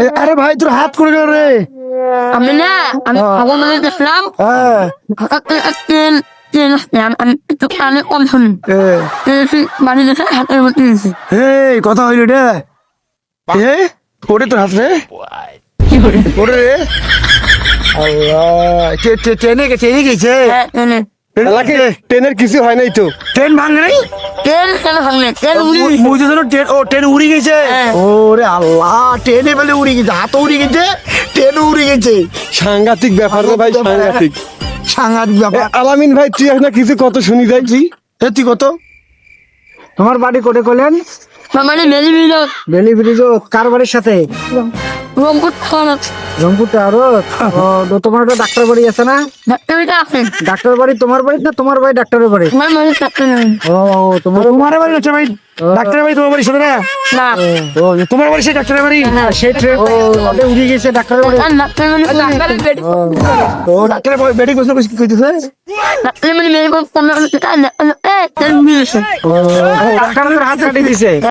এ, আরে ভাই তোর হাত করে গেল রে। আমি না আমি খাব দেখলাম। হ্যাঁ। এই কথা হইল রে। এ ওরে তোর হাত রে। ওরে রে। আল্লাহ টে- টে- ট্রেনে গেছে ট্রেনে গেছে। ট্রেনে। এলাকে ট্রেনের কিছু হয় নাই তো। ট্রেন ভাঙে নাই? ট্রেন কেন ভাঙলে? ট্রেন উড়ি ট্রেন ও ট্রেন উড়ে গেছে? হ্যাঁ। ওরে আল্লাহ ট্রেনে বেলে উড়ে গেছে হাত উড়ে গেছে ট্রেন উড়ে গেছে। সাংঘাতিক ব্যাপার রে ভাই সাংঘাতিক সাংঘাতিক। ব্যাপার। আলামিন ভাই তুই এখন কিছু কত শুনি যাইছি এ তুই কত? তোমার বাড়ি কোটে করলেন মানে মেলি মিল। বেলি ব্রিজ কার বাড়ির সাথে? রংপুর তোমার একটা ডাক্তার বাড়ি আছে না? আছে। ডাক্তার বাড়ি তোমার বাড়ি না তোমার বাড়ি ডাক্তারের বাড়ি? আমার মানে ডাক্তার ও তোমার তোমার বাড়ি হচ্ছে ভাই। ডাক্তারের বাড়ি তোমার বাড়ি সাথে না। না। ও তোমার বাড়ি সেই ডাক্তারের বাড়ি? সেই ট্রেন উড়ে গেছে ডাক্তারের বাড়ি। ডাক্তার মানে ডাক্তারের বেড ও ডাক্তারের বেডি কোথায়? কোথায় কইতেছে ডাক্তার মানে হাত কাটি দিছে।